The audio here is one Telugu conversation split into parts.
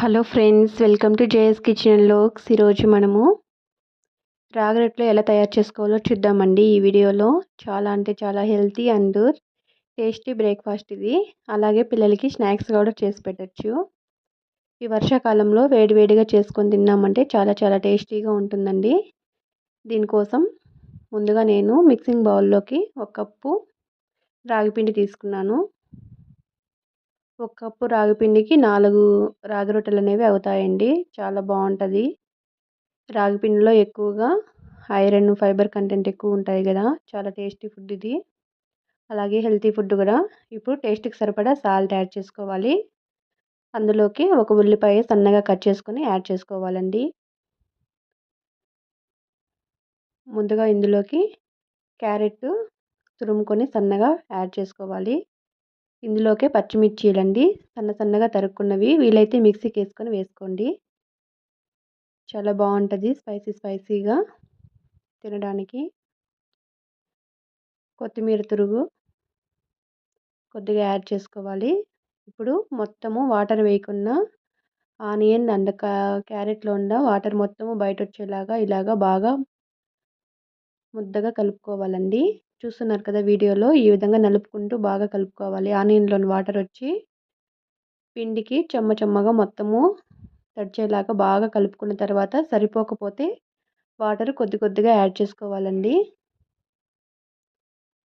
Hello friends welcome to JS kitchen లోక్స్. ఈరోజు మనము రాగరొట్టెలు ఎలా తయారు చేసుకోవాలో చూద్దామండి. ఈ వీడియోలో చాలా అంటే చాలా హెల్తీ అండ్ టేస్టీ బ్రేక్ఫాస్ట్ ఇది. అలాగే పిల్లలకి స్నాక్స్ కూడా చేసి పెట్టచ్చు. ఈ వర్షాకాలంలో వేడివేడిగా చేసుకొని తిన్నామంటే చాలా చాలా టేస్టీగా ఉంటుందండి. దీనికోసం ముందుగా నేను మిక్సింగ్ బౌల్లోకి ఒక కప్పు రాగిపిండి తీసుకున్నాను. ఒక కప్పు రాగిపిండికి నాలుగు రాగి రొట్టెలు అనేవి అవుతాయండి. చాలా బాగుంటుంది రాగి పిండిలో ఎక్కువగా ఐరన్ ఫైబర్ కంటెంట్ ఎక్కువ ఉంటాయి కదా. చాలా టేస్టీ ఫుడ్ ఇది. అలాగే హెల్తీ ఫుడ్ కూడా. ఇప్పుడు టేస్ట్కి సరిపడా సాల్ట్ యాడ్ చేసుకోవాలి. అందులోకి ఒక ఉల్లిపాయ సన్నగా కట్ చేసుకొని యాడ్ చేసుకోవాలండి. ముందుగా ఇందులోకి క్యారెట్ తురుముకొని సన్నగా యాడ్ చేసుకోవాలి. ఇందులోకే పచ్చిమిర్చీలండి. సన్న సన్నగా తరుక్కున్నవి వీలైతే మిక్సీకి వేసుకొని వేసుకోండి. చాలా బాగుంటుంది స్పైసీ స్పైసీగా తినడానికి. కొత్తిమీర తురుగు కొద్దిగా యాడ్ చేసుకోవాలి. ఇప్పుడు మొత్తము వాటర్ వేయకుండా ఆనియన్ అండ్ క్యారెట్లో ఉన్న వాటర్ మొత్తము బయట వచ్చేలాగా ఇలాగా బాగా ముద్దగా కలుపుకోవాలండి. చూస్తున్నారు కదా వీడియోలో ఈ విధంగా నలుపుకుంటూ బాగా కలుపుకోవాలి. ఆనియన్లోని వాటర్ వచ్చి పిండికి చెమ్మ చెమ్మగా మొత్తము తడిచేలాగా బాగా కలుపుకున్న తర్వాత సరిపోకపోతే వాటర్ కొద్ది కొద్దిగా యాడ్ చేసుకోవాలండి.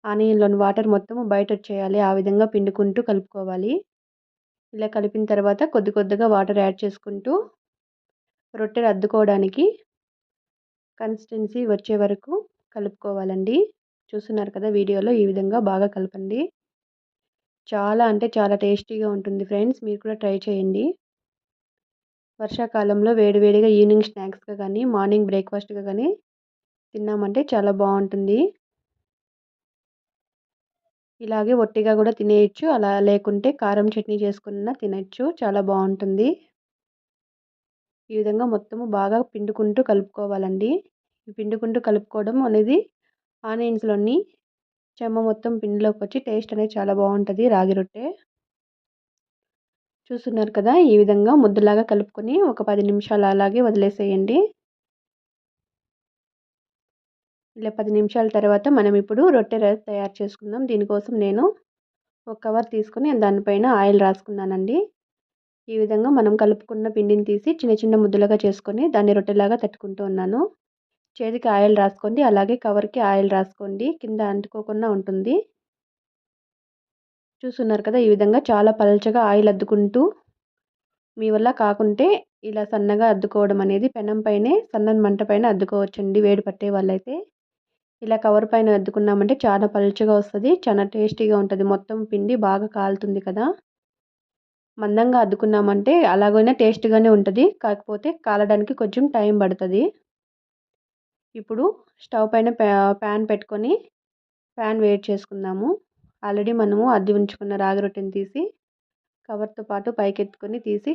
ఆనియన్లోని వాటర్ మొత్తము బయట వచ్చేయాలి. ఆ విధంగా పిండుకుంటూ కలుపుకోవాలి. ఇలా కలిపిన తర్వాత కొద్ది కొద్దిగా వాటర్ యాడ్ చేసుకుంటూ రొట్టెలు అద్దుకోవడానికి కన్సిస్టెన్సీ వచ్చే వరకు కలుపుకోవాలండి. చూస్తున్నారు కదా వీడియోలో ఈ విధంగా బాగా కలపండి. చాలా అంటే చాలా టేస్టీగా ఉంటుంది ఫ్రెండ్స్ మీరు కూడా ట్రై చేయండి. వర్షాకాలంలో వేడివేడిగా ఈవినింగ్ స్నాక్స్గా కానీ మార్నింగ్ బ్రేక్ఫాస్ట్గా కానీ తిన్నామంటే చాలా బాగుంటుంది. ఇలాగే ఒట్టిగా కూడా తినేయచ్చు అలా లేకుంటే కారం చట్నీ చేసుకున్నా తినచ్చు చాలా బాగుంటుంది. ఈ విధంగా మొత్తము బాగా పిండుకుంటూ కలుపుకోవాలండి. పిండుకుంటూ కలుపుకోవడం అనేది ఆనియన్స్లోని చెమ్మ మొత్తం పిండిలోకి వచ్చి టేస్ట్ అనేది చాలా బాగుంటుంది రాగి రొట్టె. చూస్తున్నారు కదా ఈ విధంగా ముద్దలాగా కలుపుకొని ఒక పది నిమిషాలు అలాగే వదిలేసేయండి. ఇలా పది నిమిషాల తర్వాత మనం ఇప్పుడు రొట్టె తయారు చేసుకుందాం. దీనికోసం నేను ఒక కవర్ తీసుకుని దానిపైన ఆయిల్ రాసుకున్నానండి. ఈ విధంగా మనం కలుపుకున్న పిండిని తీసి చిన్న చిన్న ముద్దలుగా చేసుకొని దాన్ని రొట్టెలాగా తట్టుకుంటూ ఉన్నాను. చేతికి ఆయిల్ రాసుకోండి. అలాగే కవర్కి ఆయిల్ రాసుకోండి. కింద అంటుకోకుండా ఉంటుంది. చూస్తున్నారు కదా ఈ విధంగా చాలా పలచగా ఆయిల్ అద్దుకుంటూ మీ వల్ల కాకుంటే ఇలా సన్నగా అద్దుకోవడం అనేది పెనం పైనే సన్నని మంట పైన అద్దుకోవచ్చండి వేడి పట్టే వాళ్ళైతే. ఇలా కవర్ పైన అద్దుకున్నామంటే చాలా పలుచగా వస్తుంది చాలా టేస్టీగా ఉంటుంది. మొత్తం పిండి బాగా కాలుతుంది కదా. మందంగా అద్దుకున్నామంటే అలాగైనా టేస్ట్గానే ఉంటుంది. కాకపోతే కాలడానికి కొంచెం టైం పడుతుంది. ఇప్పుడు స్టవ్ పైన ప్యాన్ పెట్టుకొని ప్యాన్ వేడి చేసుకుందాము. ఆల్రెడీ మనము అద్ది ఉంచుకున్న రాగి రొట్టెని తీసి కవర్తో పాటు పైకెత్తుకొని తీసి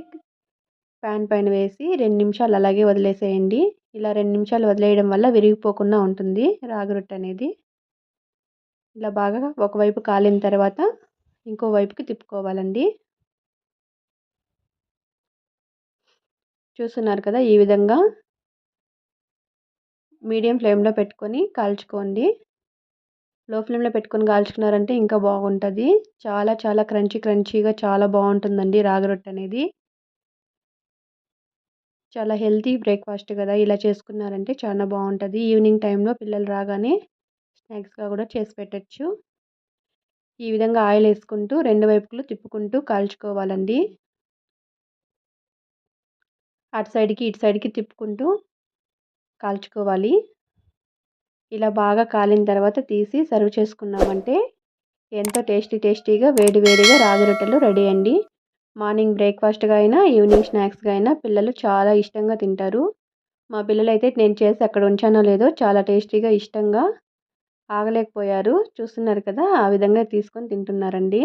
ప్యాన్ పైన వేసి రెండు నిమిషాలు అలాగే వదిలేసేయండి. ఇలా రెండు నిమిషాలు వదిలేయడం వల్ల విరిగిపోకుండా ఉంటుంది రాగి రొట్టె అనేది. ఇలా బాగా ఒకవైపు కాలిన తర్వాత ఇంకో వైపుకి తిప్పుకోవాలండి. చూస్తున్నారు కదా ఈ విధంగా మీడియం ఫ్లేమ్లో పెట్టుకొని కాల్చుకోండి. లో ఫ్లేమ్లో పెట్టుకొని కాల్చుకున్నారంటే ఇంకా బాగుంటుంది. చాలా చాలా క్రంచీ క్రంచీగా చాలా బాగుంటుందండి రాగి రొట్టె అనేది. చాలా హెల్తీ బ్రేక్ఫాస్ట్ కదా ఇలా చేసుకున్నారంటే చాలా బాగుంటుంది. ఈవినింగ్ టైంలో పిల్లలు రాగానే స్నాక్స్గా కూడా చేసి పెట్టచ్చు. ఈ విధంగా ఆయిల్ వేసుకుంటూ రెండు వైపులు తిప్పుకుంటూ కాల్చుకోవాలండి. అటు సైడ్కి ఇటు సైడ్కి తిప్పుకుంటూ కాల్చుకోవాలి. ఇలా బాగా కాలిన తర్వాత తీసి సర్వ్ చేసుకున్నామంటే ఎంతో టేస్టీ టేస్టీగా వేడి వేడిగా రాగి రొట్టెలు రెడీ అండి. మార్నింగ్ బ్రేక్ఫాస్ట్గా అయినా ఈవినింగ్ స్నాక్స్గా అయినా పిల్లలు చాలా ఇష్టంగా తింటారు. మా పిల్లలు అయితే నేను చేసి అక్కడ ఉంచానో లేదో చాలా టేస్టీగా ఇష్టంగా ఆగలేకపోయారు. చూస్తున్నారు కదా ఆ విధంగా తీసుకొని తింటున్నారండి.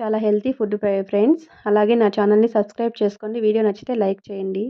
చాలా హెల్తీ ఫుడ్ ఫ్రెండ్స్. అలాగే నా ఛానల్ని సబ్స్క్రైబ్ చేసుకోండి. వీడియో నచ్చితే లైక్ చేయండి.